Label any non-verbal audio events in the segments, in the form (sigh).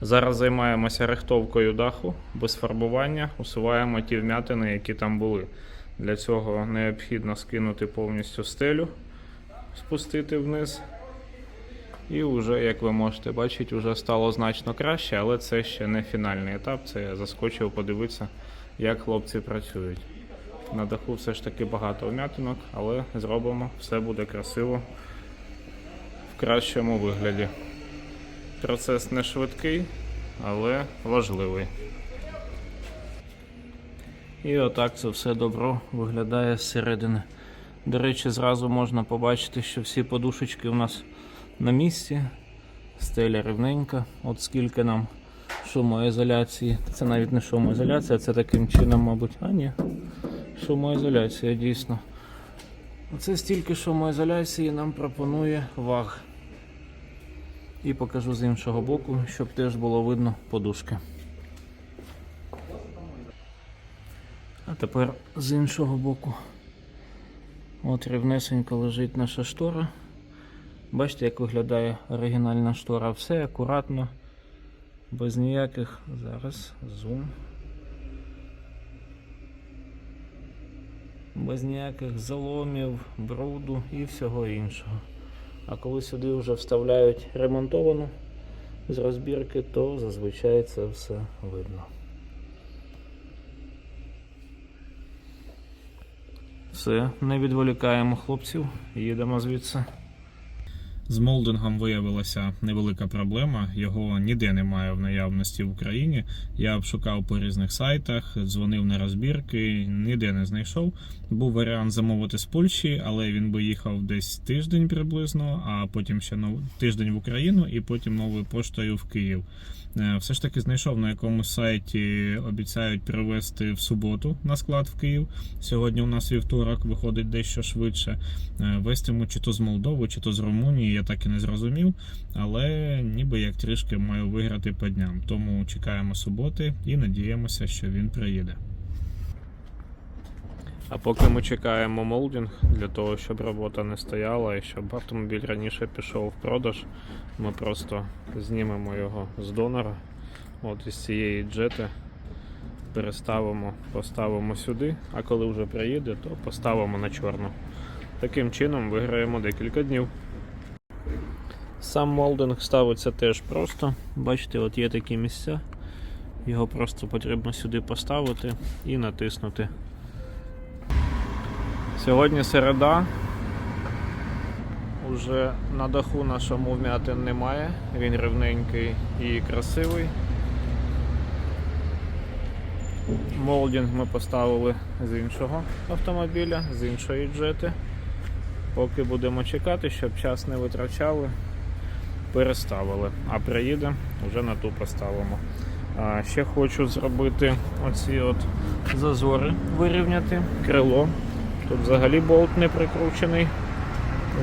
Зараз займаємося рихтовкою даху без фарбування, усуваємо ті вмятини, які там були. Для цього необхідно скинути повністю стелю, спустити вниз. І вже, як ви можете бачити, вже стало значно краще, але це ще не фінальний етап. Це я заскочив подивитися, як хлопці працюють. На даху все ж таки багато вмятинок, але зробимо, все буде красиво в кращому вигляді. Процес не швидкий, але важливий. І отак це все добро виглядає зсередини. До речі, зразу можна побачити, що всі подушечки у нас на місці. Стеля рівненька. От скільки нам шумоізоляції. Це навіть не шумоізоляція, це таким чином, мабуть. А ні. Шумоізоляція, дійсно. Оце стільки шумоізоляції нам пропонує ваг. І покажу з іншого боку, щоб теж було видно подушки. А тепер з іншого боку. От рівнесенько лежить наша штора. Бачите, як виглядає оригінальна штора. Все акуратно, без ніяких. Зараз зум. Без ніяких заломів, бруду і всього іншого. А коли сюди вже вставляють ремонтовану з розбірки, то зазвичай це все видно. Все, не відволікаємо хлопців, їдемо звідси. З молдингом виявилася невелика проблема. Його ніде немає в наявності в Україні. Я обшукав по різних сайтах, дзвонив на розбірки, ніде не знайшов. Був варіант замовити з Польщі, але він би їхав десь тиждень приблизно, а потім ще нов... тиждень в Україну і потім новою поштою в Київ. Е, Все ж таки знайшов на якомусь сайті, обіцяють привезти в суботу на склад в Київ. Сьогодні у нас вівторок виходить дещо швидше. Е, Вестиму чи то з Молдови, чи то з Румунії, я так і не зрозумів. Але ніби як трішки маю виграти по дням. Тому чекаємо суботи і надіємося, що він приїде. А поки ми чекаємо молдинг для того, щоб робота не стояла і щоб автомобіль раніше пішов в продаж, ми просто знімемо його з донора. От із цієї джети переставимо, поставимо сюди, а коли вже приїде, то поставимо на чорну. Таким чином виграємо декілька днів. Сам молдинг ставиться теж просто. Бачите, от є такі місця. Його просто потрібно сюди поставити і натиснути. Сьогодні середа. Уже на даху нашому вмятин немає. Він рівненький і красивий. Молдінг ми поставили з іншого автомобіля, з іншої джети. Поки будемо чекати, щоб час не витрачали, переставили. А приїде, вже на ту поставимо. А ще хочу зробити оці от зазори, вирівняти крило. Тут взагалі болт не прикручений.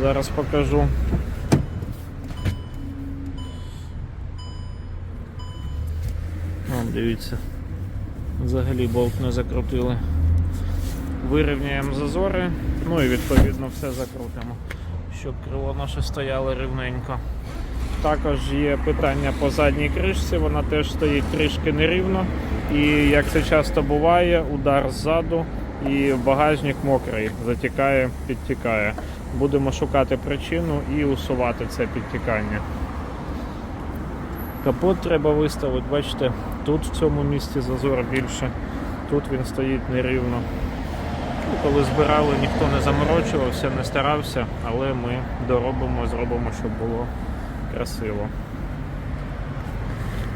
Зараз покажу. О, дивіться. Взагалі болт не закрутили. Вирівняємо зазори, ну і відповідно все закрутимо, щоб крило наше стояло рівненько. Також є питання по задній кришці, вона теж стоїть трішки нерівно. І як це часто буває, удар ззаду і багажник мокрий, затікає, підтікає. Будемо шукати причину і усувати це підтікання. Капот треба виставити, бачите, тут в цьому місці зазор більше, тут він стоїть нерівно. Ну, Коли збирали, ніхто не заморочувався, не старався, але ми доробимо, зробимо, щоб було красиво.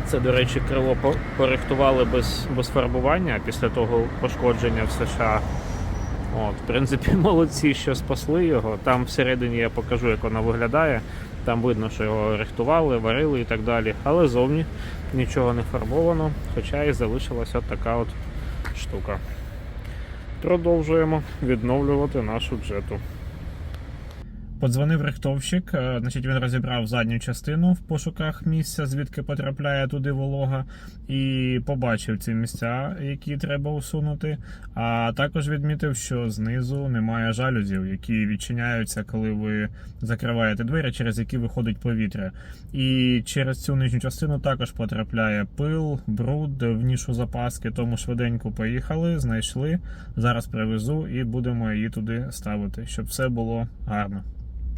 Це, до речі, крило по- порихтували без, без фарбування після того пошкодження в США. От, в принципі, (laughs) молодці, що спасли його. Там всередині я покажу, як воно виглядає. Там видно, що його рихтували, варили і так далі. Але зовні нічого не фарбовано, хоча і залишилася така от штука. Продовжуємо відновлювати нашу джету. Подзвонив рихтовщик, е, значить він розібрав задню частину в пошуках місця, звідки потрапляє туди волога, і побачив ці місця, які треба усунути. А також відмітив, що знизу немає жалюзів, які відчиняються, коли ви закриваєте двері, через які виходить повітря. І через цю нижню частину також потрапляє пил, бруд в нішу запаски. Тому швиденько поїхали, знайшли. Зараз привезу і будемо її туди ставити, щоб все було гарно.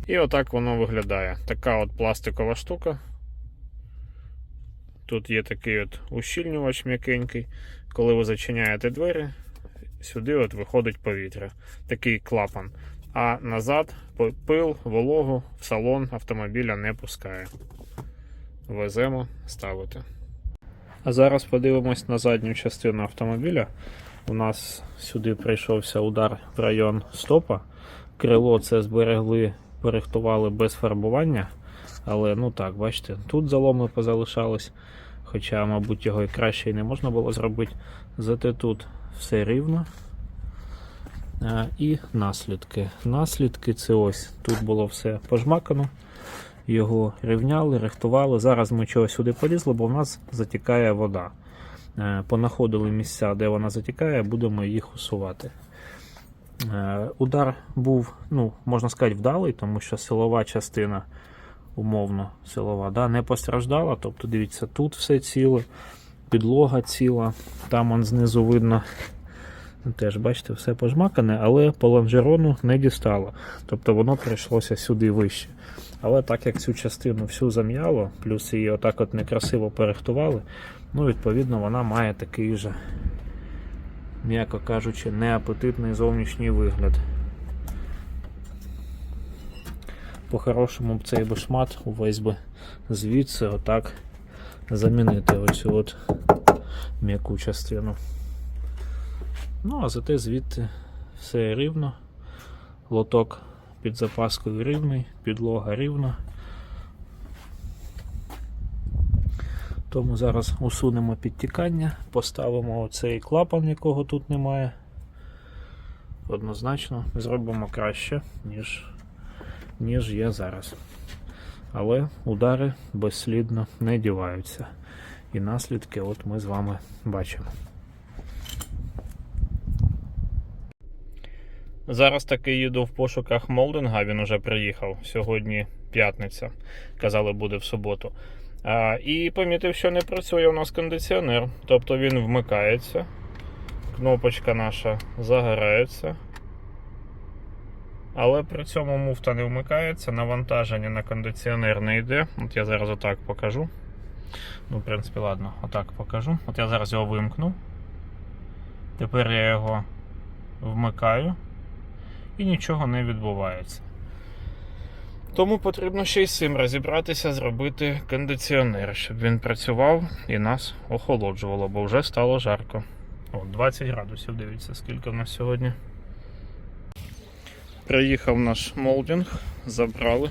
І отак воно виглядає. Така от пластикова штука. Тут є такий от ущільнювач м'якенький. Коли ви зачиняєте двері, сюди от виходить повітря. Такий клапан. А назад пил, вологу в салон автомобіля не пускає. Веземо ставити. А зараз подивимось на задню частину автомобіля. У нас сюди прийшовся удар в район стопа. Крило це зберегли, порихтували без фарбування. Але ну так, бачите, тут заломи позалишались. Хоча, мабуть, його і краще і не можна було зробити. Зате тут все рівно. А, і наслідки. Наслідки це ось. Тут було все пожмакано. Його рівняли, рихтували. Зараз ми чогось сюди полізли, бо в нас затікає вода. Е, Понаходили місця, де вона затікає, будемо їх усувати. Е, Удар був, ну, можна сказати, вдалий, тому що силова частина, умовно силова, да, не постраждала. Тобто, дивіться, тут все ціле, підлога ціла, там он знизу видно. Теж, бачите, все пожмакане, але по лонжерону не дістало. Тобто воно прийшлося сюди вище. Але так як цю частину всю зам'яло, плюс її отак от некрасиво перехтували, ну, відповідно, вона має такий же, м'яко кажучи, неапетитний зовнішній вигляд. По-хорошому б цей би шмат увесь би звідси отак замінити оцю от м'яку частину. Ну, а зате звідти все рівно. Лоток під запаскою рівний, підлога рівна. Тому зараз усунемо підтікання, поставимо оцей клапан, якого тут немає. Однозначно зробимо краще, ніж, ніж є зараз. Але удари безслідно не діваються. І наслідки от ми з вами бачимо. Зараз таки їду в пошуках молдинга, він уже приїхав. Сьогодні п'ятниця. Казали, буде в суботу. А, і помітив, що не працює у нас кондиціонер. Тобто він вмикається. Кнопочка наша загорається. Але при цьому муфта не вмикається, навантаження на кондиціонер не йде. От я зараз отак покажу. Ну, в принципі, ладно, отак покажу. От я зараз його вимкну. Тепер я його вмикаю і нічого не відбувається. Тому потрібно ще й з цим розібратися, зробити кондиціонер, щоб він працював і нас охолоджувало, бо вже стало жарко. О, 20 градусів, дивіться, скільки в нас сьогодні. Приїхав наш молдинг, забрали.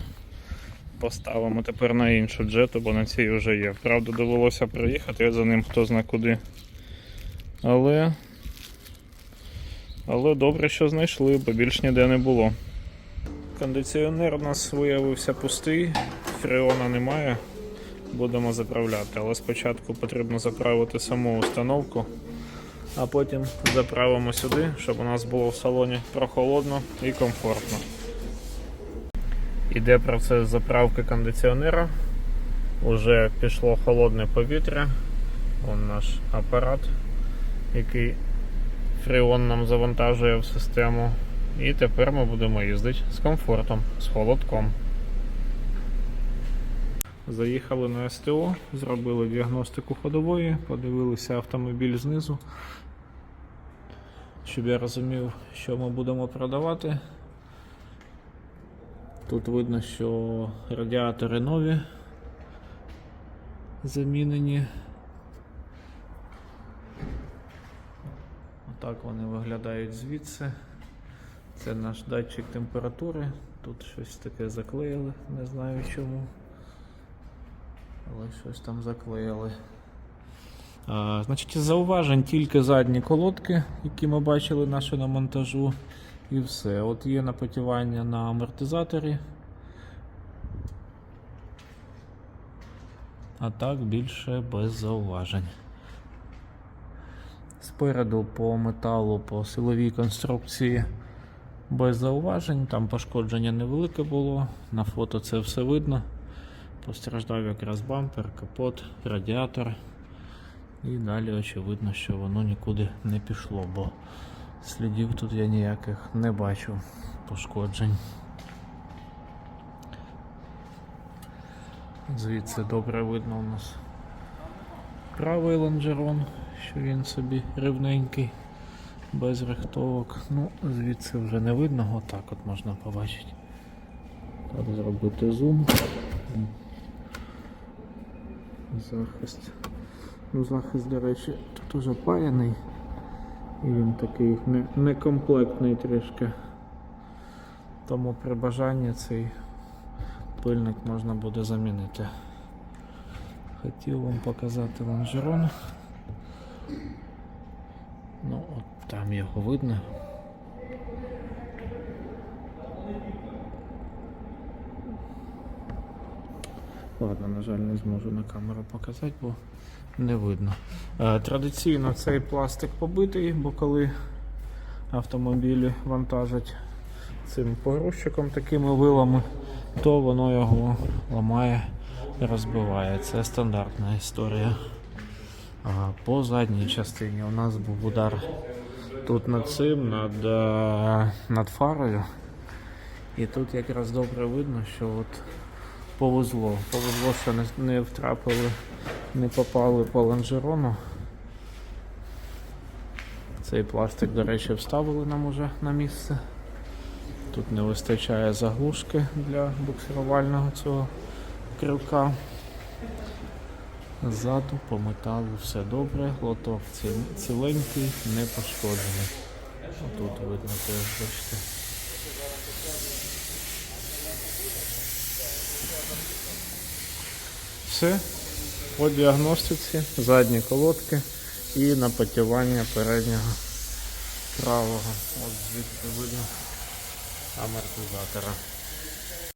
Поставимо тепер на іншу джету, бо на цій вже є. Правда, довелося приїхати за ним хто зна куди. Але але добре, що знайшли, бо більш ніде не було. Кондиціонер у нас виявився пустий, фреона немає. Будемо заправляти, але спочатку потрібно заправити саму установку, а потім заправимо сюди, щоб у нас було в салоні прохолодно і комфортно. Іде процес заправки кондиціонера. Уже пішло холодне повітря. Вон наш апарат, який Фреон нам завантажує в систему. І тепер ми будемо їздити з комфортом, з холодком. Заїхали на СТО, зробили діагностику ходової, подивилися автомобіль знизу, щоб я розумів, що ми будемо продавати. Тут видно, що радіатори нові замінені. Отак вони виглядають звідси. Це наш датчик температури. Тут щось таке заклеїли, не знаю чому. Але щось там заклеїли. А, Значить, із зауважень тільки задні колодки, які ми бачили наші на монтажу. І все. От є напотівання на амортизаторі. А так більше без зауважень. Спереду по металу, по силовій конструкції без зауважень. Там пошкодження невелике було. На фото це все видно. Постраждав якраз бампер, капот, радіатор. І далі очевидно, що воно нікуди не пішло, бо слідів тут я ніяких не бачу пошкоджень. Звідси добре видно у нас правий лонжерон, що він собі рівненький, без рихтовок. Ну, звідси вже не видно, отак от можна побачити. Так зробити зум. Захист. Ну, захист, до речі, тут уже паяний. І він такий не, некомплектний трішки. Тому при бажанні цей пильник можна буде замінити. Хотів вам показати лонжерон. Ну, там його видно. Ладно, на жаль, не зможу на камеру показати, бо не видно. Е, Традиційно цей пластик побитий, бо коли автомобілі вантажать цим погрузчиком, такими вилами, то воно його ламає і розбиває. Це стандартна історія. По задній частині у нас був удар тут над цим, над, е, над фарою. І тут якраз добре видно, що от повезло. Повезло, що не, не втрапили, не попали по лонжерону. Цей пластик, до речі, вставили нам уже на місце. Тут не вистачає заглушки для буксирувального цього крюка. Ззаду по металу все добре, лоток ціленький, не пошкоджений. Тут видно теж бачите. Все. По діагностиці, задні колодки і напотівання переднього правого. От звідси видно амортизатора.